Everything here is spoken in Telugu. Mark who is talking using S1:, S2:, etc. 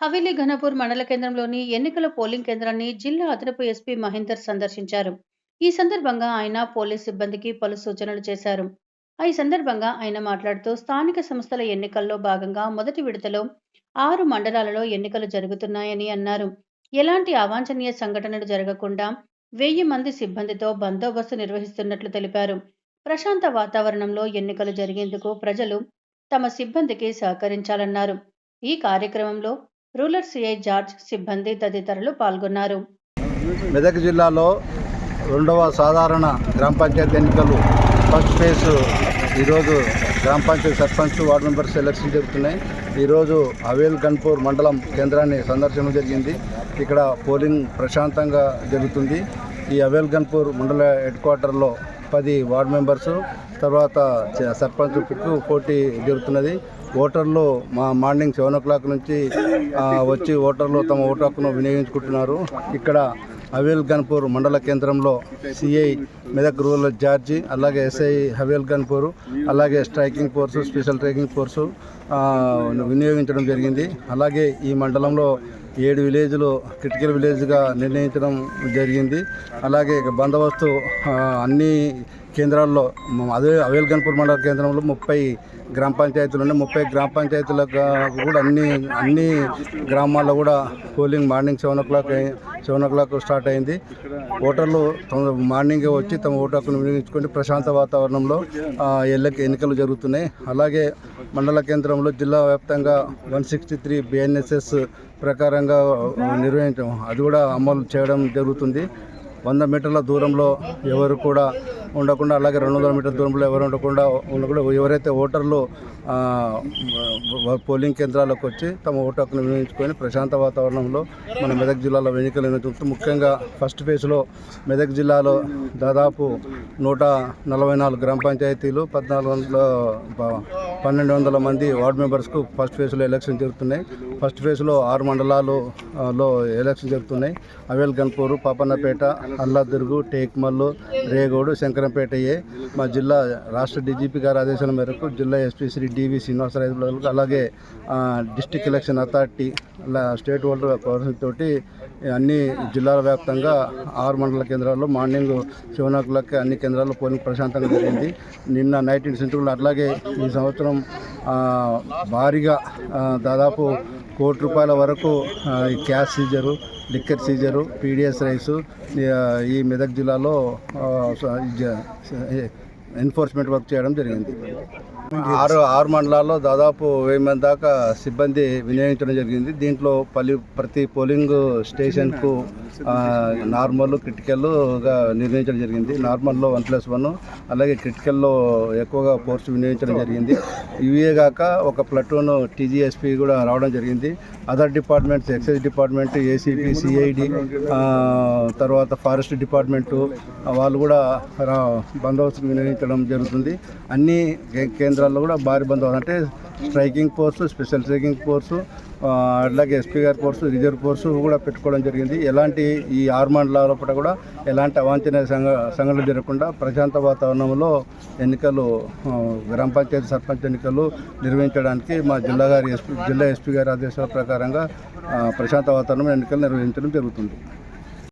S1: హవేలీ ఘనపూర్ మండల కేంద్రంలోని ఎన్నికల పోలింగ్ కేంద్రాన్ని జిల్లా అదనపు ఎస్పీ మహేందర్ సందర్శించారు. ఈ సందర్భంగా ఆయన పోలీస్ సిబ్బందికి పలు సూచనలు చేశారు. ఈ సందర్భంగా ఆయన మాట్లాడుతూ స్థానిక సంస్థల ఎన్నికల్లో భాగంగా మొదటి విడతలో ఆరు మండలాలలో ఎన్నికలు జరుగుతున్నాయని అన్నారు. ఎలాంటి అవాంఛనీయ సంఘటనలు జరగకుండా వెయ్యి మంది సిబ్బందితో బందోబస్తు నిర్వహిస్తున్నట్లు తెలిపారు. ప్రశాంత వాతావరణంలో ఎన్నికలు జరిగేందుకు ప్రజలు తమ సిబ్బందికి సహకరించాలన్నారు. ఈ కార్యక్రమంలో రూరల్ సిఐ జార్జ్ సిబ్బంది తదితరులు పాల్గొన్నారు.
S2: మెదక్ జిల్లాలో రెండవ సాధారణ గ్రామ పంచాయతీ ఎన్నికలు ఫస్ట్ ఫేజ్ ఈరోజు గ్రామ panchayati sarpanch ward members election జరుగుతున్నాయి. ఈరోజు అవేల్ గన్పూర్ మండలం కేంద్రాన్ని సందర్శనం జరిగింది. ఇక్కడ పోలింగ్ ప్రశాంతంగా జరుగుతుంది. ఈ అవేల్ గన్పూర్ మండల హెడ్ క్వార్టర్లో పది వార్డు మెంబర్స్ తర్వాత సర్పంచ్ పిక్కు పోటీ జరుగుతున్నది. ఓటర్లు మా మార్నింగ్ సెవెన్ ఓ క్లాక్ నుంచి వచ్చి ఓటర్లు తమ ఓటు హక్కును వినియోగించుకుంటున్నారు. ఇక్కడ హవేల్ గన్పూర్ మండల కేంద్రంలో సిఐ మెదక్ రూరల్ జార్జి అలాగే ఎస్ఐ హవేల్ గన్పూర్ అలాగే striking force special striking force వినియోగించడం జరిగింది. అలాగే ఈ మండలంలో ఏడు విలేజ్లు క్రిటికల్ విలేజ్గా నిర్ణయించడం జరిగింది. అలాగే బందోబస్తు అన్నీ అన్ని కేంద్రాల్లో అదే అవేల్ గన్పూర్ మండల కేంద్రంలో ముప్పై గ్రామ పంచాయతీలు ఉన్నాయి. ముప్పై గ్రామ పంచాయతీలకు కూడా అన్ని అన్ని గ్రామాల్లో కూడా polling morning seven o'clock seven o'clock start అయింది. ఓటర్లు తమ మార్నింగే వచ్చి తమ ఓటు హక్కును వినియోగించుకొని ప్రశాంత వాతావరణంలో ఎల్లకి ఎన్నికలు జరుగుతున్నాయి. అలాగే మండల కేంద్రంలో జిల్లా వ్యాప్తంగా వన్ సిక్స్టీ త్రీ బిఎన్ఎస్ఎస్ ప్రకారంగా నిర్వహించడం అది కూడా అమలు చేయడం జరుగుతుంది. వంద మీటర్ల దూరంలో ఎవరు కూడా ఉండకుండా అలాగే రెండు వందల మీటర్ల దూరంలో ఎవరు ఉండకుండా ఉండకుండా ఎవరైతే ఓటర్లు పోలింగ్ కేంద్రాలకు వచ్చి తమ ఓటు హక్కును వినియోగించుకొని ప్రశాంత వాతావరణంలో మన మెదక్ జిల్లాలో ఎన్నికలు నిర్వహించుకుంటూ ముఖ్యంగా ఫస్ట్ ఫేజ్లో మెదక్ జిల్లాలో దాదాపు నూట నలభై నాలుగు గ్రామ పంచాయతీలు పద్నాలుగు వందల పన్నెండు వందల మంది వార్డు మెంబర్స్కు ఫస్ట్ ఫేజ్లో ఎలక్షన్ జరుగుతున్నాయి. ఫస్ట్ ఫేజ్లో ఆరు మండలాలు లో ఎలక్షన్ జరుగుతున్నాయి. అవేల్ గన్పూరు పాపన్నపేట అల్లాదుర్గు టేక్మల్లు రేగోడు శంకరంపేటయే ఏ. మా జిల్లా రాష్ట్ర డీజీపీ గారి ఆదేశాల మేరకు జిల్లా ఎస్పీ శ్రీ డివి శ్రీనివాసరాజు అలాగే district election authority state holder council తోటి అన్ని జిల్లాల వ్యాప్తంగా ఆరు మండల కేంద్రాల్లో మార్నింగ్ సెవెన్ ఓ క్లాక్ అన్ని కేంద్రాల్లో పోలింగ్ ప్రశాంతంగా జరిగింది. నిన్న నైట్ సెంచురీలో అట్లాగే ఈ సంవత్సరం సంవత్సరం భారీగా దాదాపు కోటి రూపాయల వరకు ఈ cash seizure liquor seizure PDS rice ఈ, మెదక్ జిల్లాలో ఎన్ఫోర్స్మెంట్ వర్క్ చేయడం జరిగింది. ఆరు ఆరు మండలాల్లో దాదాపు వెయ్యి మంది దాకా సిబ్బంది వినియోగించడం జరిగింది. దీంట్లో పలి ప్రతి పోలింగ్ స్టేషన్కు నార్మల్ క్రిటికల్గా నిర్ణయించడం జరిగింది. నార్మల్లో వన్ ప్లస్ వన్ అలాగే క్రిటికల్లో ఎక్కువగా ఫోర్స్ వినియోగించడం జరిగింది. ఇవే కాక ఒక ప్లటూన్ టీజీఎస్పీ కూడా రావడం జరిగింది. Other departments excise department ACP CID తర్వాత ఫారెస్ట్ డిపార్ట్మెంటు వాళ్ళు కూడా రా- బందోబస్తు వినియోగించడం జరుగుతుంది. అన్ని కే- కేంద్రాల్లో కూడా భారీ బందోబస్తు అంటే striking force special striking force అట్లాగే ఎస్పీ గారి ఫోర్సు రిజర్వ్ ఫోర్సు కూడా పెట్టుకోవడం జరిగింది. ఎలాంటి ఈ ఆరు మండలాల లోపల కూడా ఎలాంటి అవాంఛనీయ సంఘ సంఘటనలు జరగకుండా ప్రశాంత వాతావరణంలో ఎన్నికలు గ్రామ పంచాయతీ సర్పంచ్ ఎన్నికలు నిర్వహించడానికి మా జిల్లా గారి ఎస్పీ జిల్లా ఎస్పీ గారి ఆదేశాల ప్రకారంగా ప్రశాంత వాతావరణం ఎన్నికలు నిర్వహించడం జరుగుతుంది.